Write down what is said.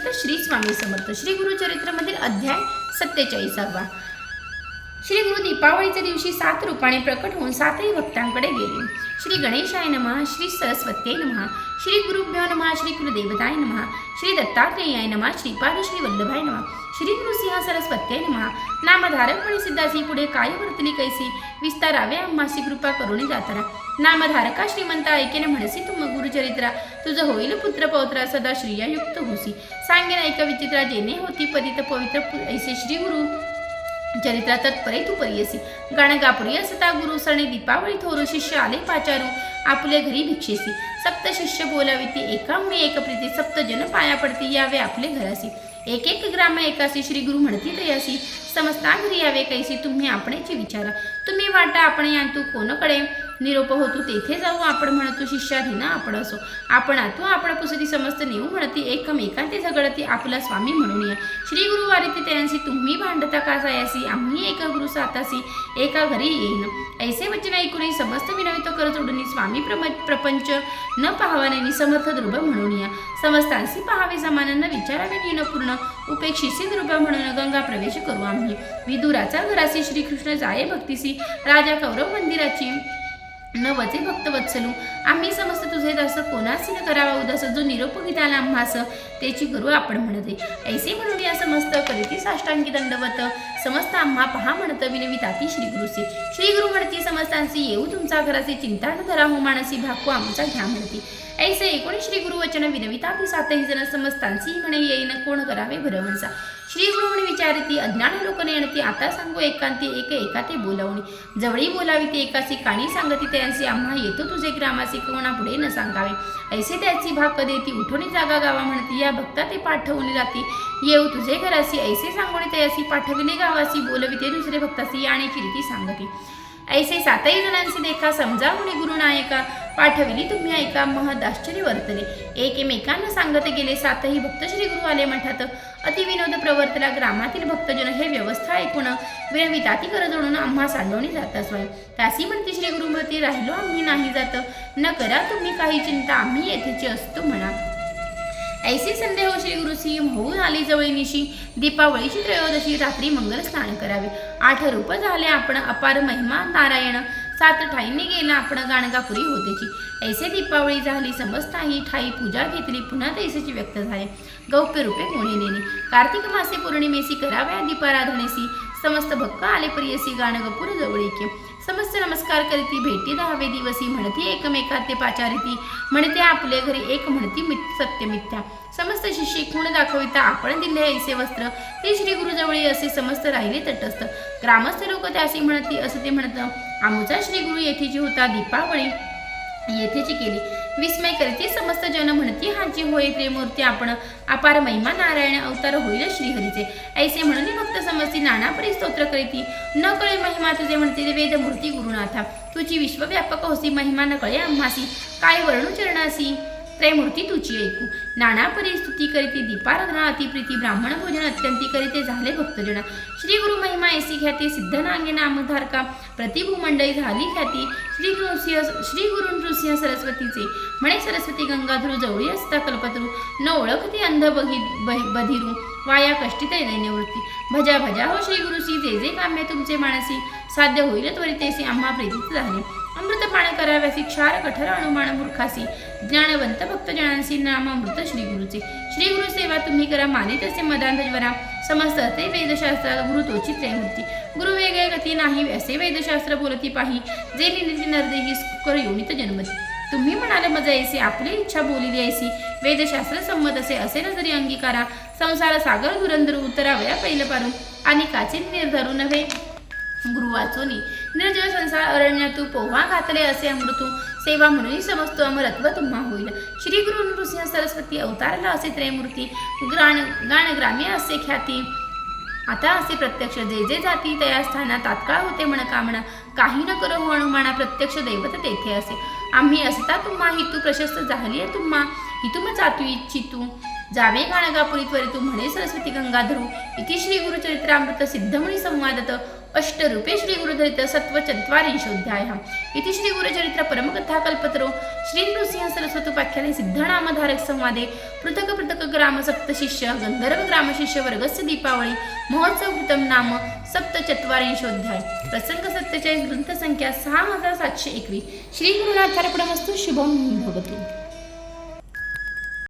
दत्त श्री स्वामी समर्थ. श्री गुरुचरित्रमधील अध्याय सत्तेचाळीसावा. श्री गुरु दीपावळीच्या दिवशी सात रूपाने प्रकट होऊन सातही भक्तांकडे गेले. श्री गणेशाय नमः श्री सरस्वती नमः श्री गुरुभ्यो नमः श्री कुलदेवताय नमः श्री दत्तात्रेयाय नमः श्रीपाद श्री वल्लभाय नमः श्री नृसिंह सरस्वत्याय नमः. नामधारक म्हणे सिद्धासी पुढे काय वर्तली कैसी विस्तारावे अम्मासी कृपा करुणी जातारा. नामधारका श्रीमंत ऐकेने म्हणसी तुम गुरुचरित्रा तुझं होईल पुत्र पौत्रा सदा श्रियायुक्त होसी. सांगेन ऐका विचित्रा जेने होती पतित पवित्र ऐसे श्री गुरु चरित्रा तत्परे तू परियसी गाणगापुरी असता गुरु सणे दीपावळी थोरू शिष्य आले पाचारू. आपले घरी भिक्षेसी सप्त शिष्य बोलावी ती एका एक प्रीती. सप्त जन पाया पडती यावे आपले घरासी एक एक ग्राम एकासी श्री गुरु म्हणती तयासी समजता घरी यावे कैसी? तुम्ही आपणेची विचारा. तुम्ही वाटा आपण यांतू कोणकडे? निरोप होतो तेथे जाऊ आपण म्हणतो शिष्याधीना आपण असो. आपण आतो आपण पुसती समस्त नेऊ म्हणती एकमेकांते झगडती आपला स्वामी म्हणून या. श्री गुरुवारी त्यांसी तुम्ही भांडता का जायसी आम्ही एका गुरु सातासी एका घरी येईन. ऐसे वचन ऐकून समस्त विनवित कर जोडून स्वामी प्रम प्रपंच न पाहावाने समर्थ ध्रुव म्हणून या. समस्तांसी पहावे समानांना विचारावे पूर्ण उपेक्षिसी ध्रुव म्हणून गंगा प्रवेश करू आम्ही. विदुराचा घरासी श्रीकृष्ण जाये भक्तीसी राजा कौरव मंदिराची न वचे भक्त वत्सलू. आम्ही समस्त तुझे दास कोणास न करावा उदास? जो निरोप गीताला आम्हास त्याची गुरु आपण म्हणते. ऐसे म्हणून या समस्त करीती साष्टांगी दंडवत. समस्त आम्हा पहा म्हणत विनविताती श्री गुरुसी श्री गुरु म्हणती समस्तांसी येऊ तुमचा घराचे चिंता न धरा हो मानसी भाको आमचा घ्या म्हणती. ऐसे एकोणी श्री गुरु वचन विनविताती सातही जण समजतांसी म्हणे येईन कोण करावे भरवंसा. श्री गुरु म्हणे विचारती अज्ञान लोक नेणती आता सांगू एकांती एक एका ते बोलावणी. जवळी बोलावी ते एकासी काणी सांगती त्यांचे आम्हा येतो तुझे ग्रामासी कोणा पुढे न सांगावे. ऐसे त्याची भाग देती उठवणी जागा गावा म्हणती या भक्ता ते पाठवून जाती. येऊ तुझे घरासी ऐसे सांगोणी तयासी पाठविले गावासी बोलविते दुसरे भक्तासी आणि रीती सांगते. ऐसे सातही जणांचे देखा समजा म्हणे गुरुनायका पाठविली तुम्ही ऐका महद आश्चर्य वर्तले एकमेकांना सांगत गेले सातही भक्त श्री गुरु आले म्हणतात अतिविनोद प्रवर्तला ग्रामातील भक्तजन हे व्यवस्था ऐकून विनविताती करत जोडून आम्हा सांडवणी जाता स्वयं तासी म्हणते श्री गुरुमती राहिलो आम्ही नाही जात. न करा तुम्ही काही चिंता आम्ही येथेची असतो म्हणा. ऐसे संदेह हो श्री गुरुसी होऊन आली जवळीनिशी. दीपावळीची त्रयोदशी रात्री मंगल स्नान करावे. आठ रूप झाले आपण अपार महिमा नारायण. सात ठाईने गेला आपण गाणगापुरी होतेची ऐसे दीपावळी झाली समजताही ठाई पूजा घेतली पुन्हा तैसेची व्यक्त झाले. गौप्य रूपे कोणी नेणे कार्तिक मासे पौर्णिमेसी कराव्या दीपाराधनेसी समस्त भक्क आले प्रियसी गाणगपूर जवळीके समस्त नमस्कार करीती भेटी दहावे दिवसी म्हणती एकमेका ते पाचारिती म्हणते आपले घरी एक म्हणती मित सत्य मिथ्या समस्त शिष्य खूण दाखविता आपण दिले ऐसे वस्त्र. ते श्री गुरुजवळी असे समस्त राहिले तटस्थ. ग्रामस्थ लोक त्यासी म्हणती असं ते म्हणत आमचा श्री गुरु येथेची होता दीपावळी येथेची केली. विस्मय करीती समस्त जन म्हणती हाची होय त्रिमूर्ती आपण अपार महिमा नारायण अवतार होईल श्रीहरीचे. ऐसे म्हणून भक्त समजती नाना परी स्तोत्र करीती. न कळे महिमा तुझे म्हणते ते वेदमूर्ती गुरुनाथा. तुझी विश्वव्यापक होसी महिमा न कळे आम्हासी. काय वर्णू चरणासी? त्रयमूर्ती तुझी ऐकू. नाना परी स्तुती करीती दीपाराधना अतिप्रीती ब्राह्मण भोजन अत्यंती करीते झाले भक्तजना. श्री गुरु महिमा ऐसी ख्याती सिद्ध नांगे नामधारका प्रतिभूमंडळी झाली ख्याती. श्री नृसिंह श्री गुरु नृसिंह सरस्वतीचे. म्हणे सरस्वती गंगाधरू जवळी असता कल्पतरू. न ओळखते अंध बघी बहि- बधिरू. वाया कष्टित निवृत्ती. भजा भजा हो श्री गुरुसी जे जे काम्य तुमचे मानसी. साध्य होईल त्वरितेसी आम्हा प्रेरित झाले. अमृतपान कराव्यासी क्षार कठर अनुमान मूर्खासी. ज्ञानवंत भक्तजनांसी नाम अमृत श्री गुरुचे. श्री गुरु सेवा तुम्ही करा मानित असे मदांधज्वरा समस्त ते वेदशास्त्रात गुरु तोची त्रयमूर्ती. गुरु वेगळे गती नाही असे वेदशास्त्र बोलती पाही. जे निनिती नरदेही कर योनित जन्मती. तुम्ही म्हणाले मजा ऐसी आपली इच्छा बोलिली ऐसी. वेदशास्त्र संमत असे असे नजरी अंगीकारा. संसार सागर धुरंधर उतरावया पहिलं पारून आणि काचे निर्धारू नव्हे. गुरु वाचोनी संसार अरण्य तू पोहा घातले असे अमृतू. सेवा म्हणून समजतो अमरत्व तुम्हा होईल. श्री गुरु नृसिंह सरस्वती अवतारला असे त्रयमूर्ती. ग्राण गाण ग्राम्य असे ख्याती. आता असे प्रत्यक्ष जे जे जाती तया स्थाना तात्काळ होते म्हण कामना. काही न करो हो अनुमाना प्रत्यक्ष दैवत तेथे असे. आम्ही असता तुम्हा हितू प्रशस्त झाली आहे तुम्हा. हितुम जातू इच्छितू. जावे गाणगापुरी त्वरितू म्हणे सरस्वती गंगाधरू. इति श्री गुरुचरित्रामृत सिद्धमुनी संवादत. अष्टरूपे श्री गुरुचरित्र इति श्री गुरुचरित्र परमकथा कल्पतरो श्री नृसिंह सरस्वतोपाख्याने सिद्धनामधारक संवादे पृथक ग्राम सप्तशिष्य ग्रामशिष्य वर्गस्य दीपावळी महोत्सव नाम सप्तचत्वारिंशोऽध्याय। प्रसंग सत्तेचाळीस ग्रंथसंख्या सहा हजार सातशे एकवीस। श्रीगुरुनाथार्पणमस्तु शुभं शुभम भवतु।